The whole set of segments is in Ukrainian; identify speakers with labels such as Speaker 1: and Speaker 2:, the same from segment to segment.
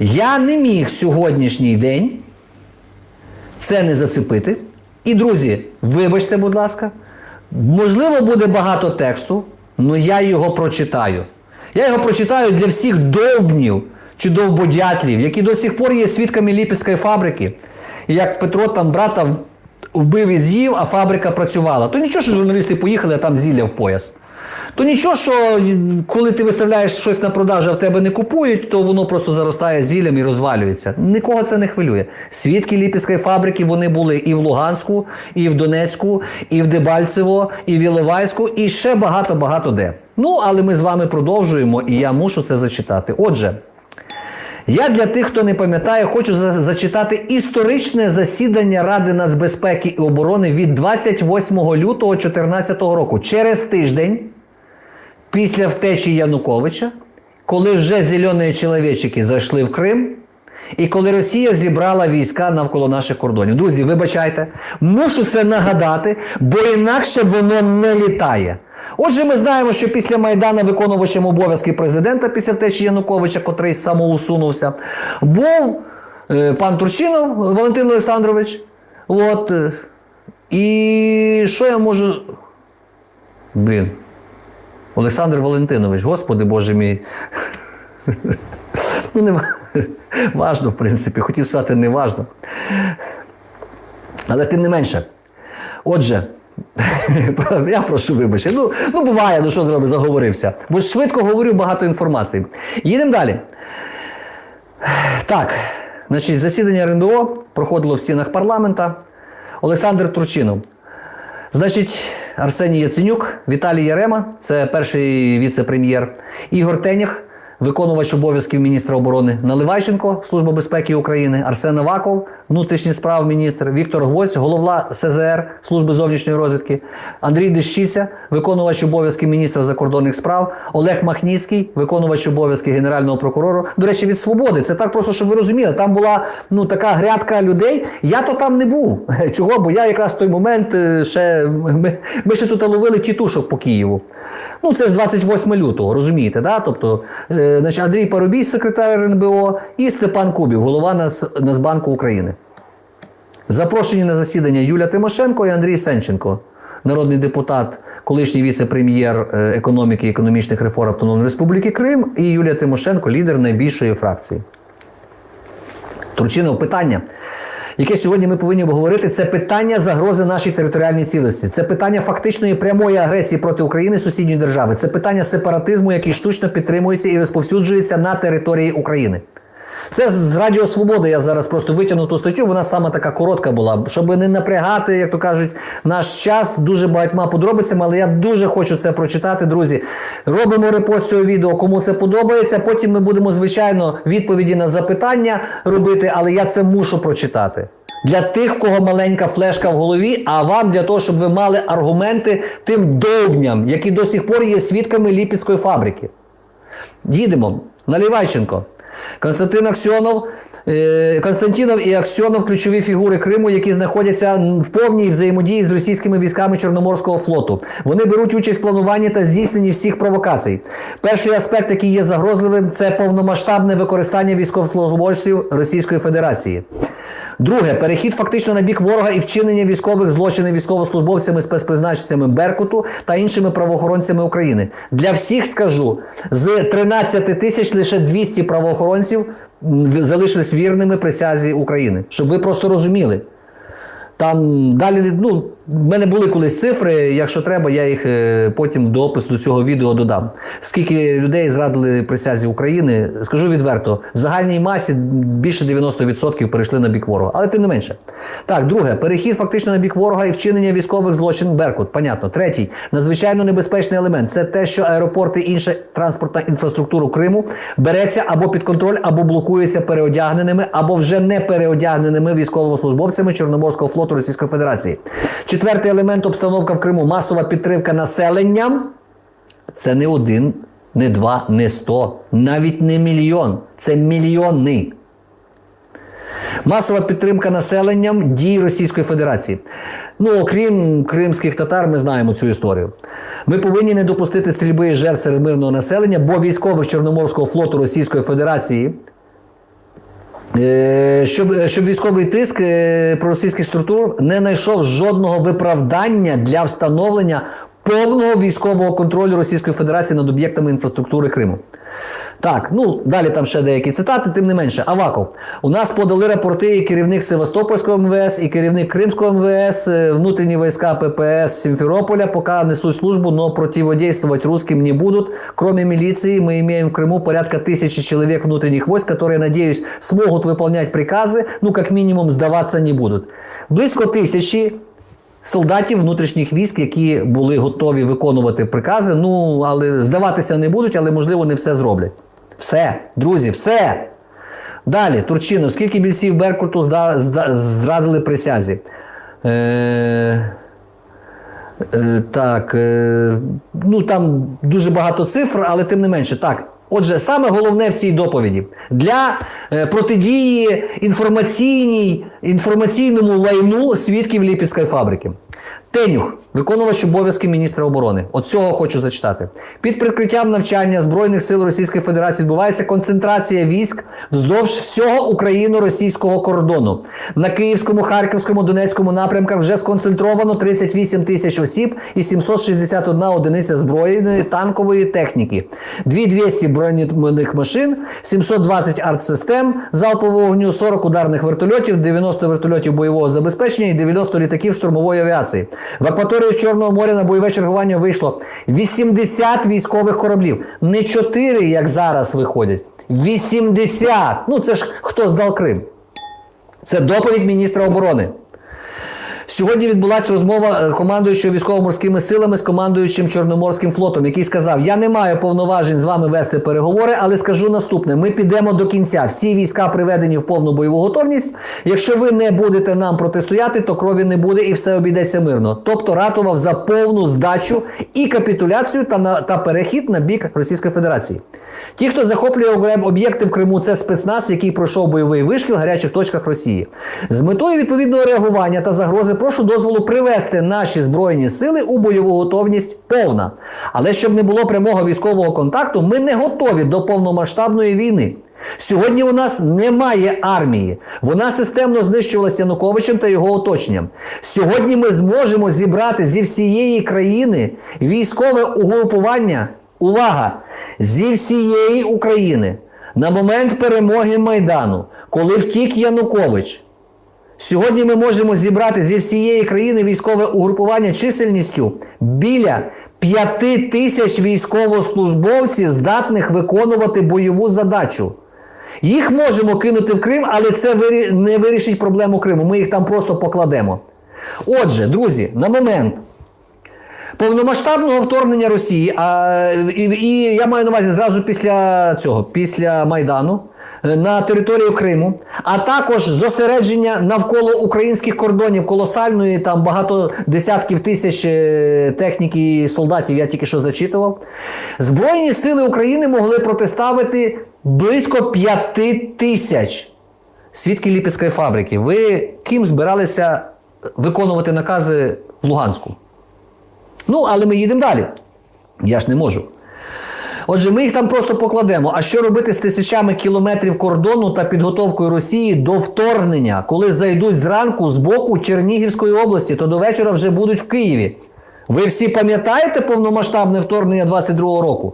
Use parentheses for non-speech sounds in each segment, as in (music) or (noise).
Speaker 1: Я не міг сьогоднішній день це не зацепити. І, друзі, вибачте, будь ласка, можливо, буде багато тексту, але я його прочитаю. Я його прочитаю для всіх довбнів чи довбодятлів, які до сих пор є свідками Ліпецької фабрики. Як Петро там брата вбив і з'їв, а фабрика працювала. То нічого, що журналісти поїхали, а там зілля в пояс. То нічого, що коли ти виставляєш щось на продажу, а в тебе не купують, то воно просто заростає зіллям і розвалюється. Нікого це не хвилює. Свідки Ліпецької фабрики вони були і в Луганську, і в Донецьку, і в Дебальцево, і в Іловайську, і ще багато-багато де. Ну, але ми з вами продовжуємо, і я мушу це зачитати. Отже. Я для тих, хто не пам'ятає, хочу за- зачитати історичне засідання Ради нацбезпеки і оборони від 28 лютого 2014 року. Через тиждень після втечі Януковича, коли вже зелені чоловічики зайшли в Крим, і коли Росія зібрала війська навколо наших кордонів. Друзі, вибачайте, мушу це нагадати, бо інакше воно не літає. Отже, ми знаємо, що після Майдана виконувачем обов'язки президента після втечі Януковича, котрий самоусунувся, був е, пан Турчинов Валентин Олександрович. От, е, і що я можу. Блін. Олександр Валентинович, господи Боже мій. Ну, не важно, в принципі, хотів сказати, не важно. Але тим не менше. Отже, (laughs) я прошу вибачення. Ну, ну буває, ну що зробиш, заговорився. Бо швидко говорю багато інформації. Їдемо далі. Так, значить, засідання РНБО проходило в стінах парламента. Олександр Турчинов. Значить, Арсеній Яценюк, Віталій Ярема, це перший віце-прем'єр, Ігор Тенях, виконувач обов'язків міністра оборони Наливайченко, Служба безпеки України, Арсен Аваков, внутрішні справ міністр, Віктор Гвоздь, голова СЗР Служби зовнішньої розвідки, Андрій Дещиця, виконувач обов'язків міністра закордонних справ, Олег Махніцький, виконувач обов'язків генерального прокурора. До речі, від свободи. Це так просто, щоб ви розуміли. Там була ну така грядка людей. Я то там не був. (laughs) Чого? Бо я якраз в той момент е, ще ми, ми ще тут ловили тітушок по Києву. Ну це ж 28 лютого, розумієте, да? Тобто, е, значить, Андрій Парубій, секретар РНБО, і Степан Кубів, голова Нац- Нацбанку України. Запрошені на засідання Юля Тимошенко і Андрій Сенченко, народний депутат, колишній віце-прем'єр е, економіки і економічних реформ Автономної Республіки Крим, і Юлія Тимошенко, лідер найбільшої фракції. Турчинов, питання, яке сьогодні ми повинні обговорити, це питання загрози нашій територіальній цілості. Це питання фактичної прямої агресії проти України сусідньої держави. Це питання сепаратизму, який штучно підтримується і розповсюджується на території України. Це з Радіо Свобода. Я зараз просто витягнув ту статтю. Вона саме така коротка була, щоб не напрягати, як то кажуть, наш час дуже багатьма подробицями. Але я дуже хочу це прочитати, друзі. Робимо репост цього відео, кому це подобається. Потім ми будемо, звичайно, відповіді на запитання робити, але я це мушу прочитати. Для тих, кого маленька флешка в голові, а вам для того, щоб ви мали аргументи тим довбням, які до сих пор є свідками Ліпецької фабрики. Їдемо. Наливайченко. Константин Аксьонов. е, Константинов і Аксьонов ключові фігури Криму, які знаходяться в повній взаємодії з російськими військами Чорноморського флоту. Вони беруть участь в плануванні та здійсненні всіх провокацій. Перший аспект, який є загрозливим, це повномасштабне використання військовослужбовців Російської Федерації. Друге, перехід фактично на бік ворога і вчинення військових злочинів військовослужбовцями, спецпризначенцями Беркуту та іншими правоохоронцями України. Для всіх скажу, з 13 тисяч лише 200 правоохоронців залишились вірними присязі України. Щоб ви просто розуміли. Там далі, ну, в мене були колись цифри, якщо треба, я їх е, потім до опису до цього відео додам. Скільки людей зрадили присязі України, скажу відверто, в загальній масі більше 90% перейшли на бік ворога. Але тим не менше. Так, друге, перехід фактично на бік ворога і вчинення військових злочин Беркут. Понятно. Третій, надзвичайно небезпечний елемент це те, що аеропорти і інша транспортна інфраструктура Криму береться або під контроль, або блокується переодягненими, або вже не переодягненими військовослужбовцями Чорноморського флоту Російської Федерації. Четвертий елемент обстановка в Криму масова підтримка населенням. Це не один, не два, не сто, навіть не мільйон. Це мільйони. Масова підтримка населенням дій Російської Федерації. Ну, окрім кримських татар, ми знаємо цю історію. Ми повинні не допустити стрільби і жертв серед мирного населення, бо військових Чорноморського флоту Російської Федерації Щоб, щоб військовий тиск е, проросійських структур не знайшов жодного виправдання для встановлення повного військового контролю Російської Федерації над об'єктами інфраструктури Криму. Так, ну далі там ще деякі цитати, тим не менше. Аваков. У нас подали рапорти і керівник Севастопольського МВС, і керівник Кримського МВС, е, внутрішні війська ППС Симферополя, поки несуть службу, но противодействовать русским не будут. Кроме милиции, мы имеем в Крыму порядка тысячи человек внутренних войск, которые, надеюсь, смогут выполнять приказы, ну, как минимум, сдаваться не будут. Близько тисячі солдатів внутрішніх військ, які були готові виконувати прикази. Ну, але здаватися не будуть, але можливо не все зроблять. Все, друзі, все. Далі, Турчинов, скільки бійців Беркуту зда- зда- зрадили присязі? Е- Е, так, е, ну там дуже багато цифр, але тим не менше. Так. Отже, саме головне в цій доповіді для е, протидії інформаційній, інформаційному лайну свідків Ліпецької фабрики. Тенюх, виконувач обов'язків міністра оборони. От цього хочу зачитати. Під прикриттям навчання Збройних сил Російської Федерації відбувається концентрація військ вздовж всього україно-російського кордону. На Київському, Харківському, Донецькому напрямках вже сконцентровано 38 тисяч осіб і 761 одиниця збройної танкової техніки, 2200 броньованих машин, 720 артсистем залпового вогню, 40 ударних вертольотів, 90 вертольотів бойового забезпечення і 90 літаків штурмової авіації. В акваторію Чорного моря на бойове чергування вийшло 80 військових кораблів. Не 4, як зараз виходять. 80! Ну це ж хто здав Крим? Це доповідь міністра оборони. Сьогодні відбулася розмова е, командуючого військово-морськими силами з командуючим Чорноморським флотом, який сказав: Я не маю повноважень з вами вести переговори, але скажу наступне: ми підемо до кінця. Всі війська приведені в повну бойову готовність. Якщо ви не будете нам протистояти, то крові не буде і все обійдеться мирно. Тобто ратував за повну здачу і капітуляцію та на та перехід на бік Російської Федерації. Ті, хто захоплює об- об'єкти в Криму, це спецназ, який пройшов бойовий вишкіл в гарячих точках Росії. З метою відповідного реагування та загрози прошу дозволу привести наші збройні сили у бойову готовність повна. Але щоб не було прямого військового контакту, ми не готові до повномасштабної війни. Сьогодні у нас немає армії. Вона системно знищувалася Януковичем та його оточенням. Сьогодні ми зможемо зібрати зі всієї країни військове угрупування. Увага! Зі всієї України на момент перемоги Майдану, коли втік Янукович. Сьогодні ми можемо зібрати зі всієї країни військове угрупування чисельністю біля 5 тисяч військовослужбовців, здатних виконувати бойову задачу. Їх можемо кинути в Крим, але це не вирішить проблему Криму. Ми їх там просто покладемо. Отже, друзі, на момент повномасштабного вторгнення Росії, а, і, і я маю на увазі зразу після цього, після Майдану. е, На територію Криму, а також зосередження навколо українських кордонів колосальної, там багато десятків тисяч е, техніки і солдатів, я тільки що зачитував. Збройні сили України могли протиставити близько п'яти тисяч свідки Ліпецької фабрики. Ви ким збиралися виконувати накази в Луганську? Ну, але ми їдемо далі. Я ж не можу. Отже, ми їх там просто покладемо. А що робити з тисячами кілометрів кордону та підготовкою Росії до вторгнення, коли зайдуть зранку з боку Чернігівської області, то до вечора вже будуть в Києві. Ви всі пам'ятаєте повномасштабне вторгнення 22-го року?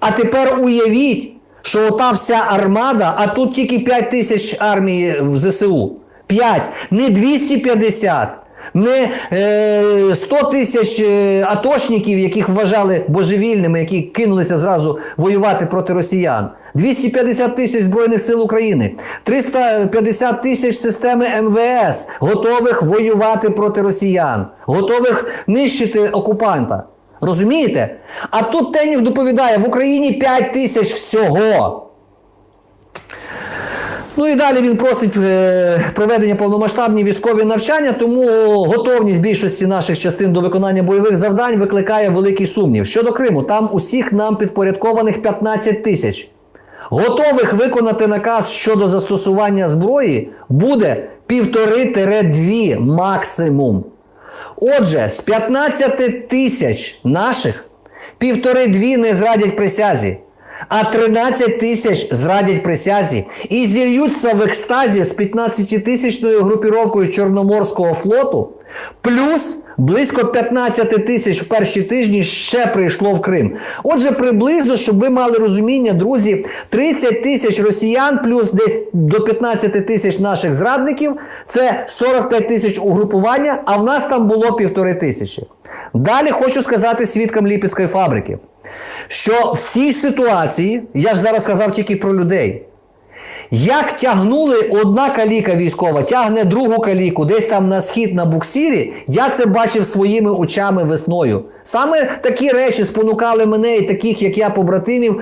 Speaker 1: А тепер уявіть, що ота вся армада, а тут тільки 5 тисяч армії в ЗСУ. 5, не 250, не е, 100 тисяч е, атошників, яких вважали божевільними, які кинулися зразу воювати проти росіян. 250 тисяч Збройних сил України, 350 тисяч системи МВС, готових воювати проти росіян, готових нищити окупанта. Розумієте? А тут Тенів доповідає: в Україні 5 тисяч всього. Ну і далі він просить е, проведення повномасштабні військові навчання, тому готовність більшості наших частин до виконання бойових завдань викликає великий сумнів. Щодо Криму, там усіх нам підпорядкованих 15 тисяч. Готових виконати наказ щодо застосування зброї буде півтори-дві максимум. Отже, з 15 тисяч наших півтори-дві не зрадять присязі. А 13 тисяч зрадять присязі і зільються в екстазі з 15-тисячною групіровкою Чорноморського флоту, плюс близько 15 тисяч в перші тижні ще прийшло в Крим. Отже, приблизно, щоб ви мали розуміння, друзі, 30 тисяч росіян, плюс десь до 15 тисяч наших зрадників, це 45 тисяч угрупування, а в нас там було півтори тисячі. Далі хочу сказати свідкам Ліпецької фабрики що в цій ситуації, я ж зараз сказав тільки про людей. Як тягнули одна каліка військова, тягне другу каліку, десь там на схід на буксірі, я це бачив своїми очами весною. Саме такі речі спонукали мене і таких, як я, побратимів,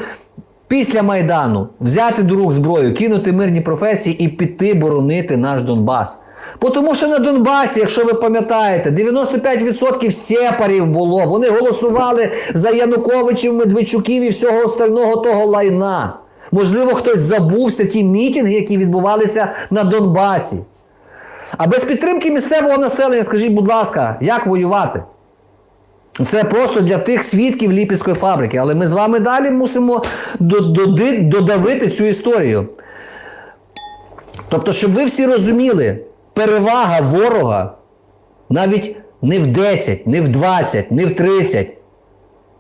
Speaker 1: після Майдану взяти до рук зброю, кинути мирні професії і піти боронити наш Донбас. Тому що на Донбасі, якщо ви пам'ятаєте, 95% сепарів було. Вони голосували за Януковичів, Медведчуків і всього остального того лайна. Можливо, хтось забувся ті мітинги, які відбувалися на Донбасі. А без підтримки місцевого населення, скажіть, будь ласка, як воювати? Це просто для тих свідків Ліпецької фабрики. Але ми з вами далі мусимо додавити цю історію. Тобто, щоб ви всі розуміли, перевага ворога навіть не в 10, не в 20, не в 30.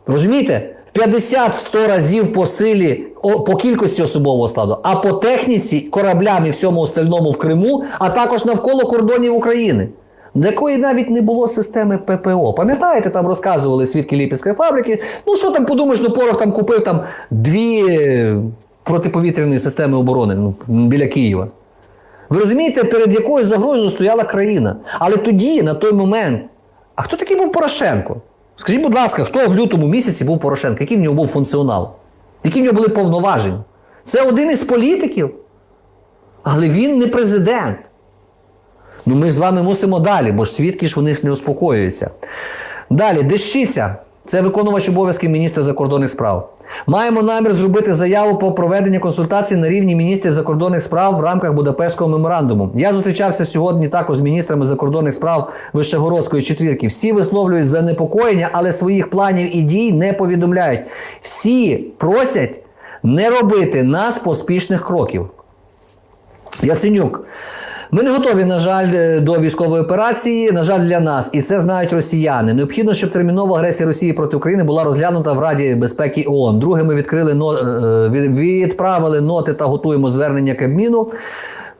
Speaker 1: Розумієте? В 50 в 100 разів по силі, по кількості особового складу, а по техніці, кораблям і всьому остальному в Криму, а також навколо кордонів України. До якої навіть не було системи ППО. Пам'ятаєте, там розказували свідки Ліпецької фабрики. Ну що там подумаєш, ну порох там купив там дві е, протиповітряні системи оборони ну, біля Києва. Ви розумієте, перед якою загрозою стояла країна. Але тоді, на той момент, а хто такий був Порошенко? Скажіть, будь ласка, хто в лютому місяці був Порошенко? Який в нього був функціонал? Які в нього були повноваження? Це один із політиків, але він не президент. Ну ми ж з вами мусимо далі, бо ж свідки ж вони ж не успокоюються. Далі, Дещиця. Це виконувач обов'язків міністра закордонних справ. Маємо намір зробити заяву про проведення консультацій на рівні міністрів закордонних справ в рамках Будапештського меморандуму. Я зустрічався сьогодні також з міністрами закордонних справ Вишегородської четвірки. Всі висловлюють занепокоєння, але своїх планів і дій не повідомляють. Всі просять не робити нас поспішних кроків. Яценюк. Ми не готові, на жаль, е, до військової операції. На жаль, для нас, і це знають росіяни. Необхідно, щоб термінова агресія Росії проти України була розглянута в Раді безпеки ООН. Друге, ми відкрили но... е, відправили ноти та готуємо звернення Кабміну.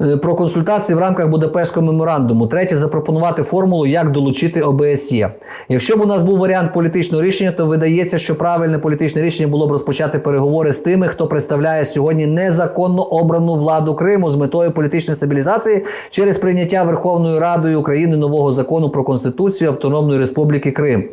Speaker 1: Е, Про консультації в рамках Будапештського меморандуму. Третє запропонувати формулу, як долучити ОБСЄ. Якщо б у нас був варіант політичного рішення, то видається, що правильне політичне рішення було б розпочати переговори з тими, хто представляє сьогодні незаконно обрану владу Криму з метою політичної стабілізації через прийняття Верховною Радою України нового закону про Конституцію Автономної Республіки Крим.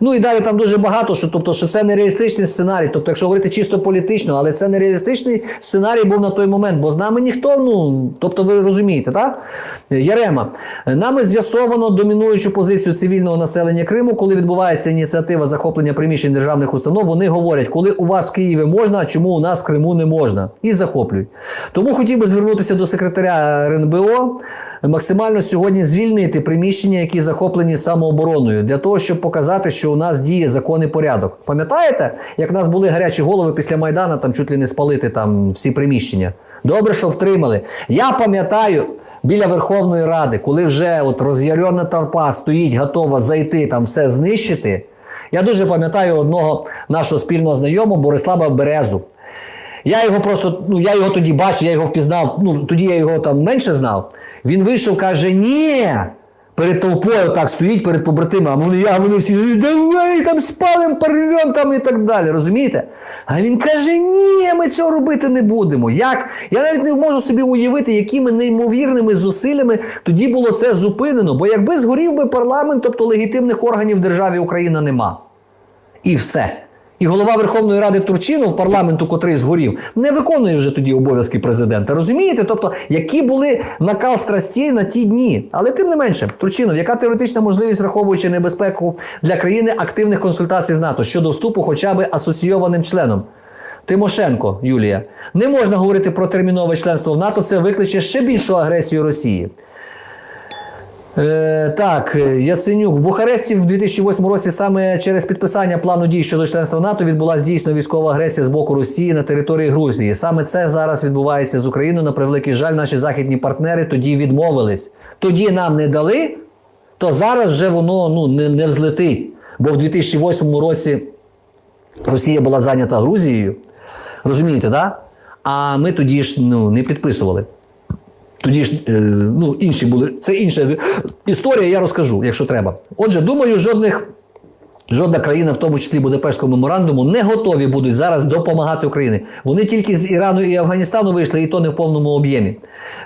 Speaker 1: Ну і далі там дуже багато, що тобто, що це нереалістичний сценарій. Тобто, якщо говорити чисто політично, але це нереалістичний сценарій був на той момент, бо з нами ніхто, ну тобто, ви розумієте, так? Ярема, нами з'ясовано домінуючу позицію цивільного населення Криму, коли відбувається ініціатива захоплення приміщень державних установ. Вони говорять, коли у вас в Києві можна, а чому у нас в Криму не можна, і захоплюють. Тому хотів би звернутися до секретаря РНБО максимально сьогодні звільнити приміщення, які захоплені самообороною, для того, щоб показати, що у нас діє закон і порядок. Пам'ятаєте, як в нас були гарячі голови після Майдану, там чуть ли не спалити там всі приміщення? Добре, що втримали. Я пам'ятаю. Біля Верховної Ради, коли вже от роз'ярена толпа стоїть, готова зайти там все знищити. Я дуже пам'ятаю одного нашого спільного знайомого Борислава Березу. Я його просто, ну я його тоді бачив, я його впізнав. Ну тоді я його там менше знав. Він вийшов, каже: Ні. Перед толпою так стоїть перед побратимами, а вони, а вони всі «Ну, давай там спалим, порвем там і так далі. Розумієте? А він каже: Ні, ми цього робити не будемо. Як? Я навіть не можу собі уявити, якими неймовірними зусиллями тоді було це зупинено. Бо якби згорів би парламент, тобто легітимних органів в державі Україна нема. І все. І голова Верховної Ради Турчинов, парламенту, котрий згорів, не виконує вже тоді обов'язки президента. Розумієте? Тобто, які були накал страстей на ті дні. Але тим не менше, Турчинов, яка теоретична можливість, враховуючи небезпеку для країни активних консультацій з НАТО щодо вступу хоча б асоційованим членом? Тимошенко Юлія, не можна говорити про термінове членство в НАТО, це викличе ще більшу агресію Росії. Е, так, е, Яценюк. В Бухаресті в 2008 році саме через підписання плану дій щодо членства НАТО відбулася дійсно військова агресія з боку Росії на території Грузії. Саме це зараз відбувається з Україною. На превеликий жаль, наші західні партнери тоді відмовились. Тоді нам не дали, то зараз вже воно ну, не, не взлетить. Бо в 2008 році Росія була зайнята Грузією. Розумієте, да? А ми тоді ж ну, не підписували. Тоді ж е, ну, інші були. Це інша історія, я розкажу, якщо треба. Отже, думаю, жодних. Жодна країна, в тому числі Будапештського меморандуму, не готові будуть зараз допомагати Україні. Вони тільки з Ірану і Афганістану вийшли, і то не в повному об'ємі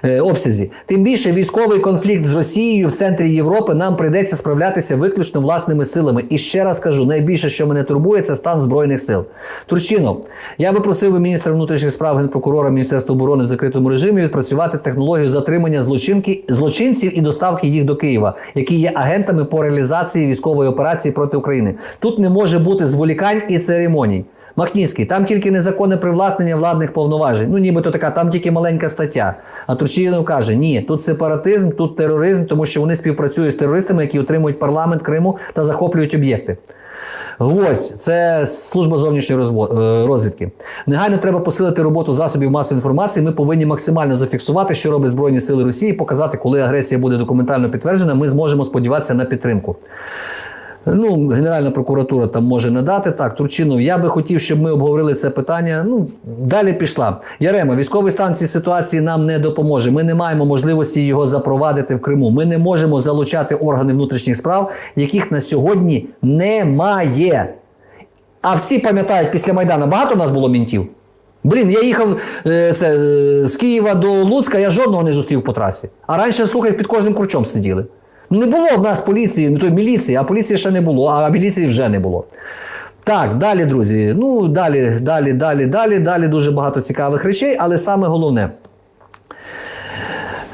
Speaker 1: е, обсязі. Тим більше військовий конфлікт з Росією в центрі Європи нам прийдеться справлятися виключно власними силами. І ще раз кажу: найбільше, що мене турбує, це стан збройних сил. Турчинов, я би просив міністра внутрішніх справ генпрокурора Міністерства оборони в закритому режимі відпрацювати технологію затримання злочинки злочинців і доставки їх до Києва, які є агентами по реалізації військової операції проти України. Тут не може бути зволікань і церемоній. Махніцький, там тільки незаконне привласнення владних повноважень. Ну, нібито така, там тільки маленька стаття. А Турчинов каже: ні, тут сепаратизм, тут тероризм, тому що вони співпрацюють з терористами, які отримують парламент Криму та захоплюють об'єкти. Гвоздь це служба зовнішньої е, розвідки. Негайно треба посилити роботу засобів масової інформації. Ми повинні максимально зафіксувати, що роблять Збройні Сили Росії, показати, коли агресія буде документально підтверджена. Ми зможемо сподіватися на підтримку. Ну, Генеральна прокуратура там може надати. Так, Турчинов, я би хотів, щоб ми обговорили це питання. Ну, далі пішла. Ярема, військовий стан цій ситуації нам не допоможе. Ми не маємо можливості його запровадити в Криму. Ми не можемо залучати органи внутрішніх справ, яких на сьогодні немає. А всі пам'ятають, після Майдану багато у нас було мінтів. Блін, я їхав е, це, е, з Києва до Луцька, я жодного не зустрів по трасі. А раніше, слухай, під кожним кручом сиділи. Не було в нас поліції, ну то міліції, а поліції ще не було, а міліції вже не було. Так, далі, друзі. Ну, далі, далі, далі, далі, далі дуже багато цікавих речей, але саме головне.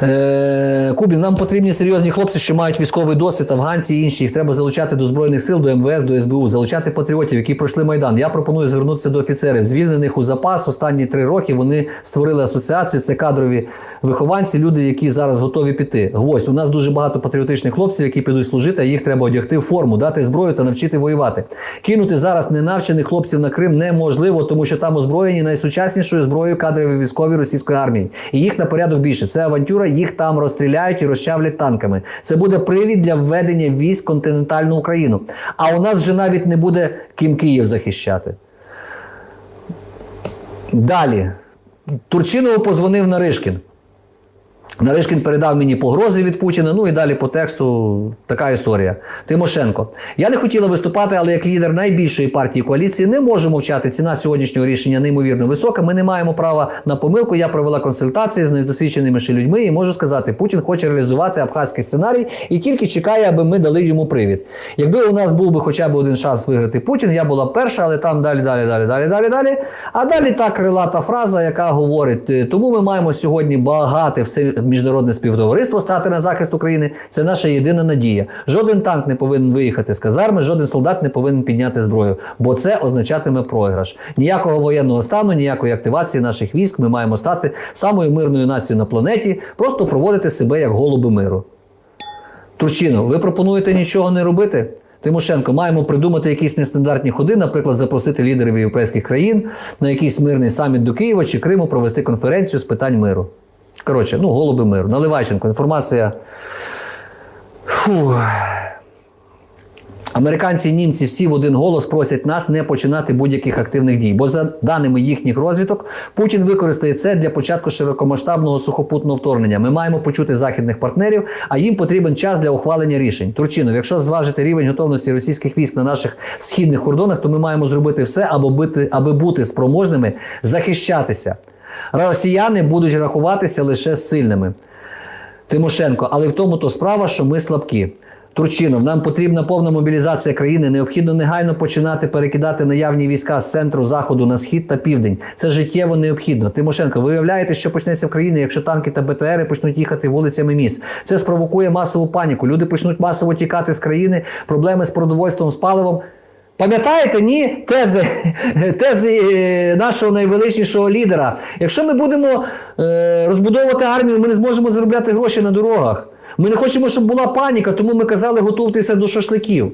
Speaker 1: Е, Кубін, нам потрібні серйозні хлопці, що мають військовий досвід, афганці і інші. Їх треба залучати до Збройних сил, до МВС, до СБУ, залучати патріотів, які пройшли Майдан. Я пропоную звернутися до офіцерів, звільнених у запас. Останні три роки вони створили асоціацію. Це кадрові вихованці, люди, які зараз готові піти. Гвоздь, у нас дуже багато патріотичних хлопців, які підуть служити, а їх треба одягти в форму, дати зброю та навчити воювати. Кинути зараз ненавчених хлопців на Крим неможливо, тому що там озброєні найсучаснішою зброєю кадрові військові російської армії. І їх на порядок більше. Це авантюра, їх там розстріляють і розчавлять танками. Це буде привід для введення військ в континентальну Україну. А у нас вже навіть не буде ким Київ захищати. Далі. Турчинову позвонив Наришкін. Наришкін передав мені погрози від Путіна. Ну і далі по тексту така історія. Тимошенко. Я не хотіла виступати, але як лідер найбільшої партії коаліції не можу мовчати. Ціна сьогоднішнього рішення неймовірно висока. Ми не маємо права на помилку. Я провела консультації з недосвідченими ще людьми і можу сказати, Путін хоче реалізувати абхазький сценарій і тільки чекає, аби ми дали йому привід. Якби у нас був би хоча б один шанс виграти Путін, я була перша, але там далі, далі, далі, далі, далі, далі. А далі та крилата фраза, яка говорить: «Е, тому ми маємо сьогодні багати все міжнародне співтовариство стати на захист України. Це наша єдина надія. Жоден танк не повинен виїхати з казарми, жоден солдат не повинен підняти зброю, бо це означатиме програш. Ніякого воєнного стану, ніякої активації наших військ. Ми маємо стати самою мирною нацією на планеті, просто проводити себе як голуби миру. Турчино, ви пропонуєте нічого не робити? Тимошенко, маємо придумати якісь нестандартні ходи, наприклад, запросити лідерів європейських країн на якийсь мирний саміт до Києва чи Криму провести конференцію з питань миру. Коротше, ну, голуби миру. Наливайченко, інформація. Фу. Американці і німці всі в один голос просять нас не починати будь-яких активних дій, бо за даними їхніх розвиток, Путін використає це для початку широкомасштабного сухопутного вторгнення. Ми маємо почути західних партнерів, а їм потрібен час для ухвалення рішень. Турчинов, якщо зважити рівень готовності російських військ на наших східних кордонах, то ми маємо зробити все, аби бути, аби бути спроможними захищатися. Росіяни будуть рахуватися лише з сильними. Тимошенко, але в тому то справа, що ми слабкі. Турчинов, нам потрібна повна мобілізація країни. Необхідно негайно починати перекидати наявні війська з центру заходу на схід та південь. Це життєво необхідно. Тимошенко, ви уявляєте, що почнеться в країні, якщо танки та БТРи почнуть їхати вулицями міст. Це спровокує масову паніку. Люди почнуть масово тікати з країни, проблеми з продовольством, з паливом. Пам'ятаєте, ні, тези, (laughs) тези е, нашого найвеличнішого лідера. Якщо ми будемо е, розбудовувати армію, ми не зможемо заробляти гроші на дорогах. Ми не хочемо, щоб була паніка, тому ми казали, готуйтеся до шашликів.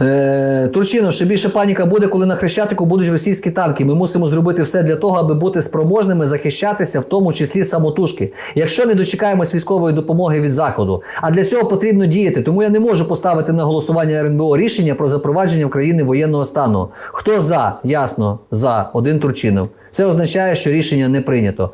Speaker 1: Е, Турчино, ще більше паніка буде, коли на Хрещатику будуть російські танки. Ми мусимо зробити все для того, аби бути спроможними захищатися, в тому числі самотужки. Якщо не дочекаємось військової допомоги від заходу, а для цього потрібно діяти. Тому я не можу поставити на голосування РНБО рішення про запровадження в країни воєнного стану. Хто за? Ясно, за один Турчинов. Це означає, що рішення не прийнято.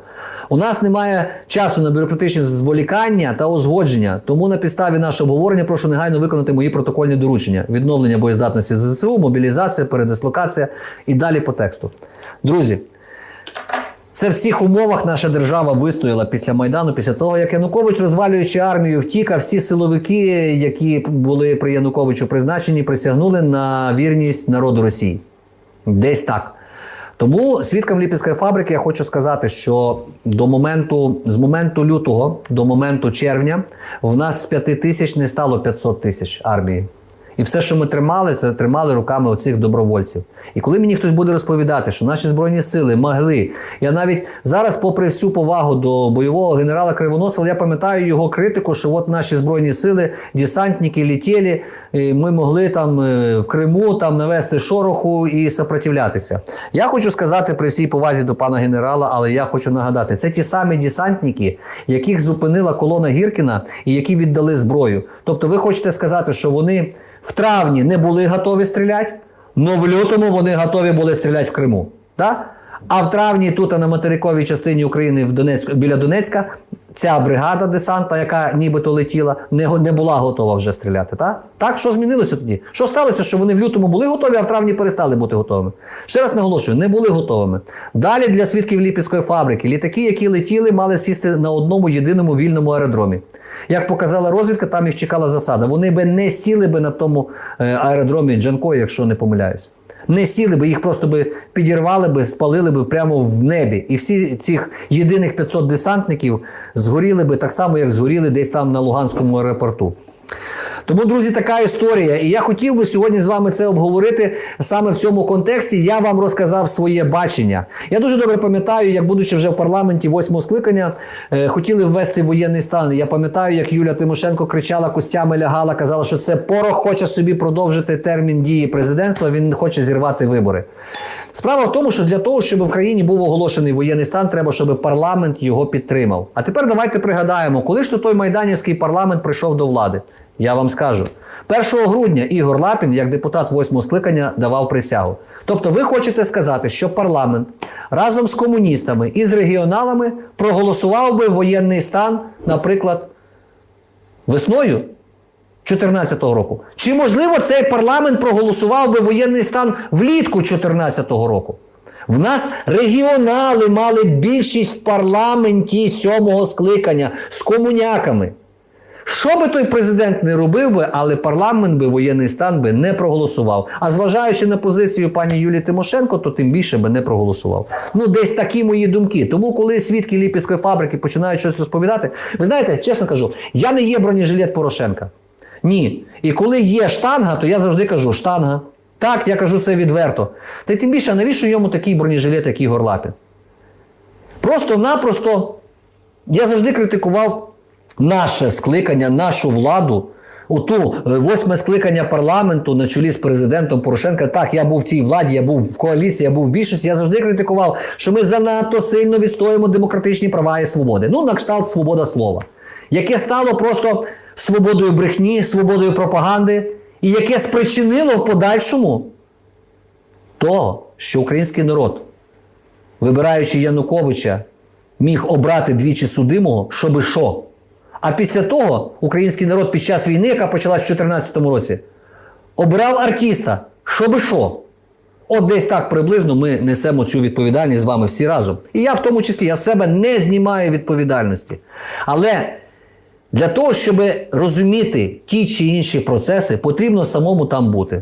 Speaker 1: У нас немає часу на бюрократичні зволікання та узгодження, тому на підставі нашого обговорення прошу негайно виконати мої протокольні доручення: відновлення боєздатності ЗСУ, мобілізація, передислокація і далі по тексту. Друзі, це в цих умовах наша держава вистояла після Майдану, після того, як Янукович, розвалюючи армію, втік, а всі силовики, які були при Януковичу призначені, присягнули на вірність народу Росії. Десь так. Тому свідкам Ліпівської фабрики я хочу сказати, що до моменту, з моменту лютого до моменту червня в нас з 5 тисяч не стало 500 тисяч армії. І все, що ми тримали, це тримали руками оцих добровольців. І коли мені хтось буде розповідати, що наші збройні сили могли, я навіть зараз, попри всю повагу до бойового генерала Кривоносова, я пам'ятаю його критику, що от наші збройні сили, десантники літєлі, і ми могли там е, в Криму там навести шороху і сопротивлятися. Я хочу сказати при всій повазі до пана генерала, але я хочу нагадати, це ті самі десантники, яких зупинила колона Гіркіна і які віддали зброю. Тобто, ви хочете сказати, що вони в травні не були готові стріляти, але в лютому вони готові були стріляти в Криму. Да? А в травні тут на материковій частині України в Донецьку, біля Донецька ця бригада десанта, яка нібито летіла, не, не була готова вже стріляти. Так? так, що змінилося тоді? Що сталося, що вони в лютому були готові, а в травні перестали бути готовими? Ще раз наголошую, не були готовими. Далі для свідків Ліпецької фабрики літаки, які летіли, мали сісти на одному єдиному вільному аеродромі. Як показала розвідка, там їх чекала засада. Вони би не сіли би на тому е, аеродромі Джанкої, якщо не помиляюсь. Не сіли би, їх просто би підірвали би, спалили би прямо в небі. І всі цих єдиних 500 десантників згоріли би так само, як згоріли десь там на Луганському аеропорту. Тому, друзі, така історія. І я хотів би сьогодні з вами це обговорити саме в цьому контексті. Я вам розказав своє бачення. Я дуже добре пам'ятаю, як, будучи вже в парламенті восьмого скликання, е, хотіли ввести воєнний стан. Я пам'ятаю, як Юля Тимошенко кричала, костями лягала, казала, що це порох хоче собі продовжити термін дії президентства. Він хоче зірвати вибори. Справа в тому, що для того, щоб в країні був оголошений воєнний стан, треба, щоб парламент його підтримав. А тепер давайте пригадаємо, коли ж то той майданівський парламент прийшов до влади. Я вам скажу. 1 грудня Ігор Лапін, як депутат восьмого скликання, давав присягу. Тобто, ви хочете сказати, що парламент разом з комуністами і з регіоналами проголосував би воєнний стан, наприклад, весною 2014 року. Чи можливо цей парламент проголосував би воєнний стан влітку 2014 року? В нас регіонали мали більшість в парламенті сьомого скликання з комуняками. Що би той президент не робив би, але парламент би воєнний стан би не проголосував. А зважаючи на позицію пані Юлії Тимошенко, то тим більше би не проголосував. Ну, десь такі мої думки. Тому, коли свідки Ліпецької фабрики починають щось розповідати, ви знаєте, чесно кажу, я не є бронежилет Порошенка. Ні. І коли є штанга, то я завжди кажу штанга. Так, я кажу це відверто. Та й тим більше, навіщо йому такий бронежилет, як Ігор Лапін? Просто-напросто я завжди критикував наше скликання, нашу владу. Оту е, восьме скликання парламенту на чолі з президентом Порошенка. Так, я був в цій владі, я був в коаліції, я був в більшості. Я завжди критикував, що ми занадто сильно відстоюємо демократичні права і свободи. Ну, на кшталт свобода слова, яке стало просто свободою брехні, свободою пропаганди, і яке спричинило в подальшому того, що український народ, вибираючи Януковича, міг обрати двічі судимого, щоби що. А після того український народ під час війни, яка почалась в 2014 році, обирав артиста, щоби що. От десь так приблизно ми несемо цю відповідальність з вами всі разом. І я в тому числі я себе не знімаю відповідальності. Але для того, щоб розуміти ті чи інші процеси, потрібно самому там бути.